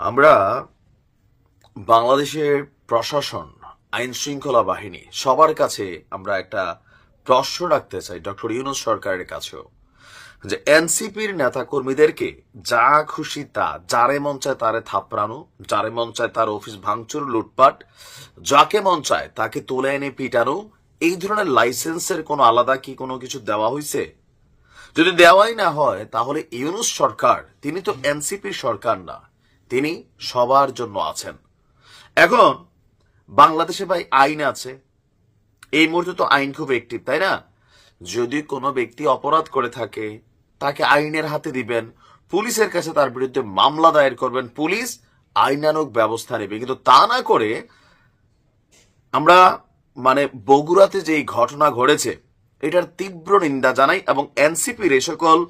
আমরা বাংলাদেশের প্রশাসন আইন শৃঙ্খলা বাহিনী, সবার কাছে আমরা একটা প্রশ্ন রাখতে চাই ডক্টর ইউনুস সরকারের কাছেও, যে এনসিপির নেতাকর্মীদেরকে যা খুশি তা, যারে মন চায় তারে থাপড়ানো, যারে মন চায় তার অফিস ভাঙচুর, লুটপাট, যাকে মন চায় তাকে তুলে এনে পিটানো, এই ধরনের লাইসেন্সের কোনো আলাদা কি কোনো কিছু দেওয়া হয়েছে যদি দেওয়াই না হয়, তাহলে ইউনুস সরকার, তিনি তো এনসিপির সরকার না তিনি সবার জন্য আছেন। এখন, বাংলাদেশে ভাই আইন আছে। এই মুহূর্তে তো আইন খুব একটিভ তাই না? যদি কোনো ব্যক্তি অপরাধ করে থাকে, তাকে আইনের হাতে দিবেন, পুলিশের কাছে তার বিরুদ্ধে মামলা দায়ের করবেন, পুলিশ আইনানুক ব্যবস্থা নেবে। কিন্তু তা না করে আমরা মানে বগুড়াতে যে ঘটনা ঘটেছে, এটার তীব্র নিন্দা জানাই এবং এনসিপির এ সকল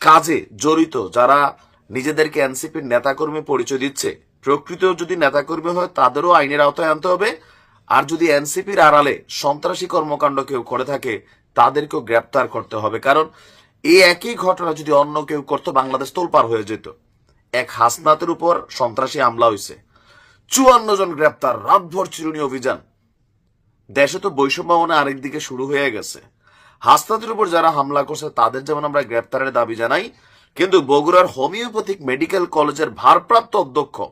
কাজে জড়িত যারা নিজেদেরকে এনসিপির নেতাকর্মী পরিচয় দিচ্ছে। প্রকৃত যদি নেতাকর্মী হয়, তাদেরও আইনের আওতায় আনতে হবে। আর যদি এনসিপির আড়ালে সন্ত্রাসী কর্মকাণ্ড কেউ করে থাকে, তাদেরকেও গ্রেপ্তার করতে হবে। কারণ এই একই ঘটনা যদি অন্য কেউ করতো, বাংলাদেশ তোলপার হয়ে যেত। এক হাসনাতের উপর সন্ত্রাসী হামলা হয়েছে চুয়ান্ন জন গ্রেপ্তার, রাতভর চিরুনি অভিযান। দেশে তো বৈষম্য মনে আরেকদিকে শুরু হয়ে গেছে। হাসনাতের উপর যারা হামলা করছে, তাদের যেমন আমরা গ্রেপ্তারের দাবি জানাই কিন্তু বগুড়ার হোমিওপ্যাথিক মেডিকেল কলেজের ভারপ্রাপ্ত অধ্যক্ষ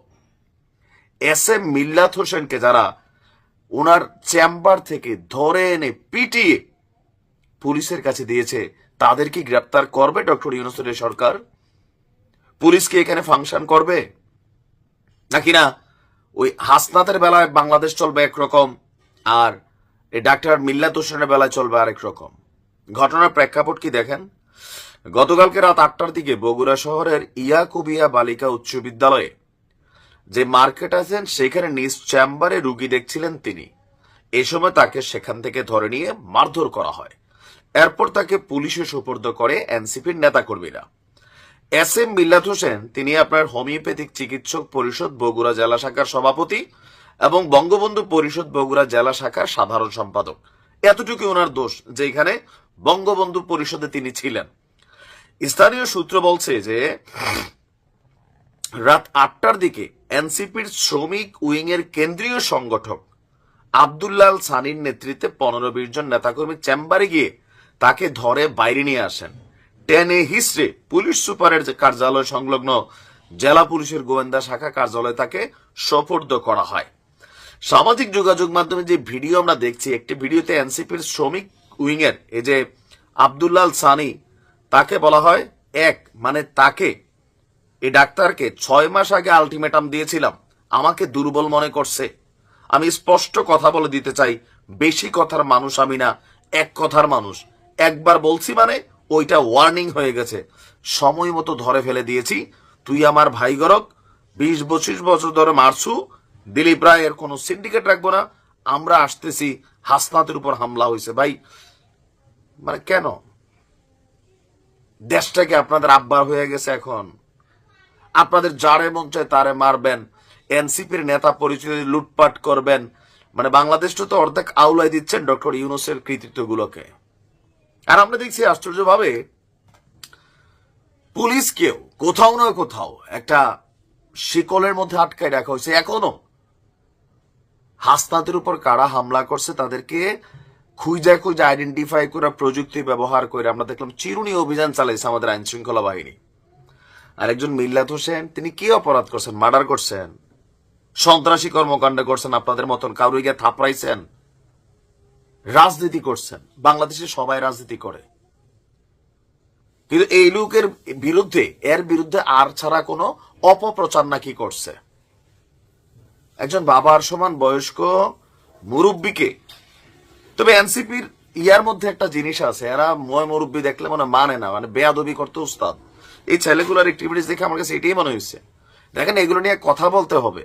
এস এম মিল্লাত হোসেনকে যারা ওনার চেম্বার থেকে ধরে এনে পিটিয়ে পুলিশের কাছে দিয়েছে তাদের কি গ্রেপ্তার করবে ডক্টর ইউনুসের সরকার? পুলিশ কি এখানে ফাংশন করবে? নাকি না? ওই হাসনাতের বেলায় বাংলাদেশ চলবে একরকম আর এই ডাক্তার মিল্লাত হোসেনের বেলায় চলবে আরেক রকম। ঘটনার প্রেক্ষাপট কি দেখেন? গতকালকে রাত আটটার দিকে বগুড়া শহরের ইয়াকুবিয়া বালিকা উচ্চ বিদ্যালয়ে যে মার্কেট আছেন, সেখানে নিজ চেম্বারে রুগী দেখছিলেন তিনি। এ সময় তাকে সেখান থেকে ধরে নিয়ে মারধর করা হয়। এরপর তাকে পুলিশে সুপর্দ করে এনসিপির নেতাকর্মীরা। এস এম মিল্লাত হোসেন, তিনি আপনার হোমিওপ্যাথিক চিকিৎসক পরিষদ বগুড়া জেলা শাখার সভাপতি এবং বঙ্গবন্ধু পরিষদ বগুড়া জেলা শাখার সাধারণ সম্পাদক। এতটুকু ওনার দোষ যে এখানে বঙ্গবন্ধু পরিষদে তিনি ছিলেন। স্থানীয় সূত্র বলছে যে, রাত আটটার দিকে এনসিপির শ্রমিক উইং এর কেন্দ্রীয় সংগঠক আবদুল্লাল সানির নেতৃত্বে পনেরো বিশ জন নেতাকর্মী চেম্বারে গিয়ে তাকে ধরে বাইরে নিয়ে আসেন। টেনে হিস্ট্রে পুলিশ সুপারের কার্যালয় সংলগ্ন জেলা পুলিশের গোয়েন্দা শাখা কার্যালয়ে তাকে সোপর্দ করা হয়। সামাজিক যোগাযোগ মাধ্যমে যে ভিডিও আমরা দেখছি, একটি ভিডিওতে এনসিপির শ্রমিক উইং এর এই যে আবদুল্লাল সানি তাকে বলা হয় এক মানে তাকে। এই ডাক্তারকে ছয় মাস আগে আলটিমেটাম দিয়েছিলাম। আমাকে দুর্বল মনে করছে। আমি স্পষ্ট কথা বলে দিতে চাই, বেশি কথার মানুষ আমি না, এক কথার মানুষ। একবার বলছি মানে ওইটা ওয়ার্নিং হয়ে গেছে। সময় মতো ধরে ফেলে দিয়েছি। তুই আমার ভাই গরক, বিশ পঁচিশ বছর ধরে মারছু, দিলীপ রায়ের কোনো সিন্ডিকেট রাখব না। আমরা আসতেছি হাসনাতের উপর হামলা হয়েছে। ভাই মানে কেন? দেশটাকে আপনাদের আব্বার হয়ে গেছে এখন। আপনাদের যারে মন চায় তারে মারবেন। এনসিপির নেতা পরিচয় লুটপাট করবেন। মানে বাংলাদেশটা তো অর্ধেক আউলাই দিচ্ছেন ডক্টর ইউনুসের কৃতিত্বগুলোকে। আর আমরা দেখছি আশ্চর্যভাবে পুলিশকেও কোথাও না কোথাও একটা শিকলের মধ্যে আটকায় রাখা হয়েছে। এখনও হাসনাতের উপর কারা হামলা করছে তাদেরকে খুঁজে খুঁজে আইডেন্টিফাই করে প্রযুক্তি ব্যবহার করে আমরা দেখলাম চিরুনি অভিযান চালাইছে আমাদের আইন শৃঙ্খলা বাহিনী। আর একজন মিল্লাত হোসেন, তিনি কি অপরাধ করছেন? মার্ডার করছেন? সন্ত্রাসী কর্মকাণ্ড করছেন আপনাদের মতন? কারও গিয়ে থাপড়াইছেন? রাজনীতি করছেন? বাংলাদেশে সবাই রাজনীতি করে। কিন্তু এই লোকের বিরুদ্ধে, এর বিরুদ্ধে আর ছাড়া কোনো অপপ্রচার নাকি করছে? একজন বাবার সমান বয়স্ক মুরব্বীকে তবে এনসিপির ইয়ার মধ্যে একটা জিনিস আছে, এরা ময় মুরব্বী দেখলে মনে মানে না মানে বেয়াদবি করতে উস্তাদ। এই ছেলেগুলোর অ্যাক্টিভিটিস দেখে আমার কাছে এটাই মনে হয়েছে। দেখেন, এগুলো নিয়ে কথা বলতে হবে।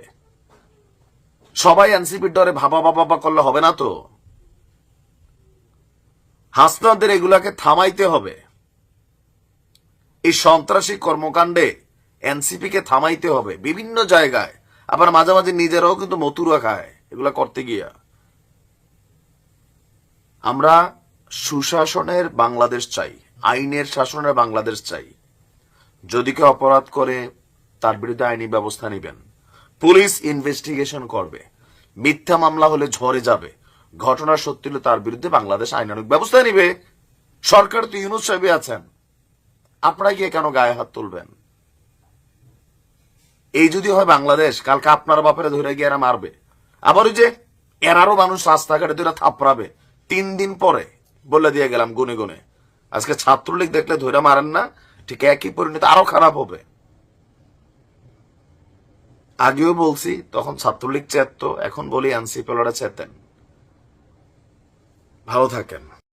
সবাই এনসিপির ডরে ভাবা বাবা করলে হবে না তো? হাসনাদের এগুলাকে থামাইতে হবে। এই সন্ত্রাসী কর্মকাণ্ডে এনসিপি কে থামাইতে হবে। বিভিন্ন জায়গায়। আবার মাঝে মাঝে নিজেরাও কিন্তু মতুরা খায় এগুলা করতে গিয়া। আমরা সুশাসনের বাংলাদেশ চাই, আইনের শাসনের বাংলাদেশ চাই। যদি কেউ অপরাধ করে, তার বিরুদ্ধে আইনি ব্যবস্থা নেবেন। পুলিশ ইনভেস্টিগেশন করবে। মিথ্যা মামলা হলে ঝরে যাবে। ঘটনা সত্যি হলে তার বিরুদ্ধে বাংলাদেশ আইনানুক ব্যবস্থা নিবে। সরকার তো ইউনুস সাহেবই আছেন। আপনারা গিয়ে কেন গায়ে হাত তুলবেন? এই যদি হয় বাংলাদেশ, কালকে আপনার বাপেরে ধরে গিয়ে এরা মারবে। আবার ওই যে এরারও মানুষ রাস্তাঘাটে ধরে থাপড়াবে। তিন দিন পরে বলে দিয়ে গেলাম গুনে গুনে। আজকে ছাত্রলীগ দেখলে ধৈরা মারেন না, ঠিক একই পরিণতি আরও খারাপ হবে। আগেও বলছি, তখন ছাত্রলীগ চেত, এখন বলি এনসিপি চেতেন। ভালো থাকেন।